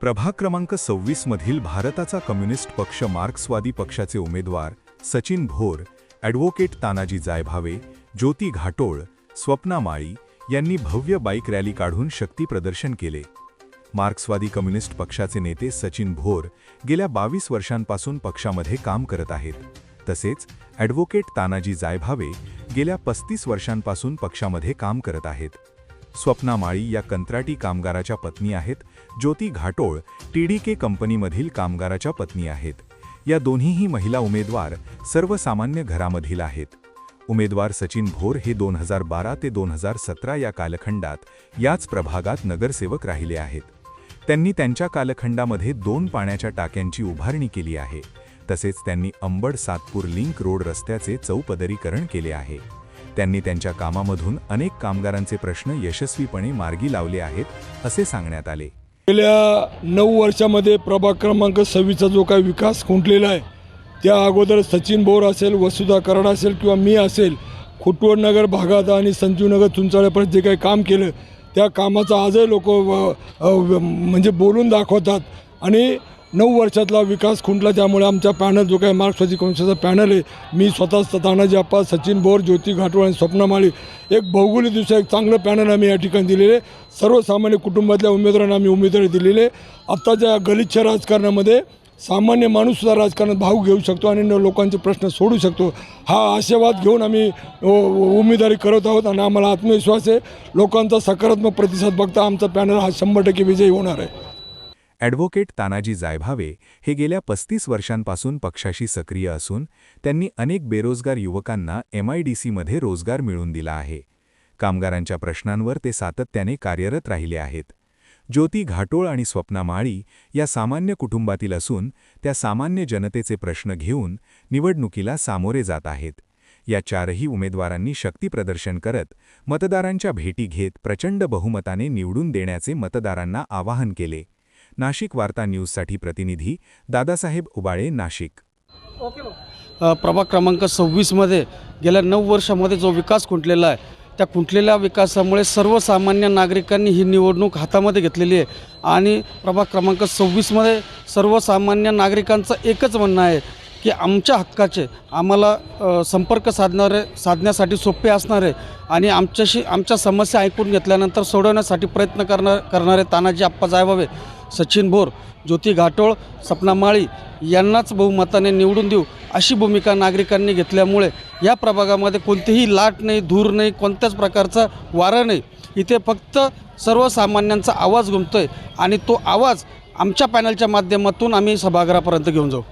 प्रभाग क्रमांक सव्वीस मधील भारताचा कम्युनिस्ट पक्ष मार्क्सवादी पक्षाचे उमेदवार सचिन भोर ॲडव्होकेट तानाजी जायभावे ज्योती घाटोळ स्वप्ना माळी यांनी भव्य बाईक रॅली काढून शक्ती प्रदर्शन केले. मार्क्सवादी कम्युनिस्ट पक्षाचे नेते सचिन भोर गेल्या बावीस वर्षांपासून पक्षामध्ये काम करत आहेत. तसेच ॲडव्होकेट तानाजी जायभावे गेल्या पस्तीस वर्षांपासून पक्षामध्ये काम करत आहेत. स्वप्ना माळी या कंत्राटी कामगाराच्या पत्नी आहेत. ज्योती घाटोळ टीडीके कंपनीमधील कामगाराच्या पत्नी आहेत. या दोन्हीही महिला उमेदवार सर्वसामान्य घरामधील आहेत. उमेदवार सचिन भोर हे दोन हजार बारा ते दोन हजार सतरा या कालखंडात याच प्रभागात नगरसेवक राहिले आहेत. त्यांनी त्यांच्या कालखंडामध्ये दोन पाण्याच्या टाक्यांची उभारणी केली आहे. तसेच त्यांनी अंबड सातपूर लिंक रोड रस्त्याचे चौपदरीकरण केले आहे. त्यांनी त्यांच्या कामामधून अनेक कामगारांचे प्रश्न यशस्वीपणे मार्गी लावले आहेत असे सांगण्यात आले. गेल्या नऊ वर्षामध्ये प्रभाग क्रमांक सव्वीसचा जो काही विकास खुंटलेला आहे त्या अगोदर सचिन बोर असेल वसुधा कराड असेल किंवा मी असेल खुटवडनगर भागात आणि संजीवनगर चुंचाळ्यापर्यंत जे काही काम केलं त्या कामाचा आजही लोक म्हणजे बोलून दाखवतात. आणि नऊ वर्षातला विकास खुंटला त्यामुळे आमचा पॅनल जो काही मार्क्सवादी काँग्रेसचा पॅनल आहे मी स्वतः तानाजी अप्पा सचिन बोर ज्योती घाटोळ आणि स्वप्ना माळी एक भौगोलिकदृष्ट्या एक चांगलं पॅनल आम्ही या ठिकाणी दिलेले सर्वसामान्य कुटुंबातल्या उमेदवारांना आम्ही उमेदवारी दिलेले आत्ताच्या गलिच्छ राजकारणामध्ये सामान्य माणूससुद्धा राजकारणात भाग घेऊ शकतो आणि न- लोकांचे प्रश्न सोडू शकतो. हा आशीर्वाद घेऊन आम्ही उमेदवारी करत आहोत आणि आम्हाला आत्मविश्वास आहे. लोकांचा सकारात्मक प्रतिसाद बघता आमचा पॅनल हा शंभर टक्के विजयी होणार आहे. ॲडव्होकेट तानाजी जायभावे हे गेल्या पस्तीस वर्षांपासून पक्षाशी सक्रिय असून त्यांनी अनेक बेरोजगार युवकांना एमआयडीसीमध्ये रोजगार मिळवून दिला आहे. कामगारांच्या प्रश्नांवर ते सातत्याने कार्यरत राहिले आहेत. ज्योती घाटोळ आणि स्वप्ना माळी या सामान्य कुटुंबातील असून त्या सामान्य जनतेचे प्रश्न घेऊन निवडणुकीला सामोरे जात आहेत. या चारही उमेदवारांनी शक्तीप्रदर्शन करत मतदारांच्या भेटी घेत प्रचंड बहुमताने निवडून देण्याचे मतदारांना आवाहन केले. नाशिक वार्ता न्यूजसाठी प्रतिनिधी दादासाहेब उबाळे नाशिक. प्रभाग क्रमांक सव्वीसमध्ये गेल्या नऊ वर्षामध्ये जो विकास खुंटलेला आहे त्या खुंटलेल्या विकासामुळे सर्वसामान्य नागरिकांनी ही निवडणूक हातामध्ये घेतलेली आहे. आणि प्रभाग क्रमांक सव्वीसमध्ये सर्वसामान्य नागरिकांचं एकच म्हणणं आहे की आमच्या हक्काचे आम्हाला संपर्क साधणारे साधण्यासाठी सोपे असणारे आणि आमच्याशी आमच्या समस्या ऐकून घेतल्यानंतर सोडवण्यासाठी प्रयत्न करणार करणारे तानाजी आप्पा जायबावे सचिन भोर ज्योती घाटोळ सपना माळी यांनाच बहुमताने निवडून देऊ अशी भूमिका नागरिकांनी घेतल्यामुळे या प्रभागामध्ये कोणतीही लाट नाही धूर नाही कोणत्याच प्रकारचा वारा नाही. इथे फक्त सर्वसामान्यांचा आवाज घुमतोय आणि तो आवाज आमच्या पॅनलच्या माध्यमातून आम्ही सभागृहापर्यंत घेऊन जाऊ.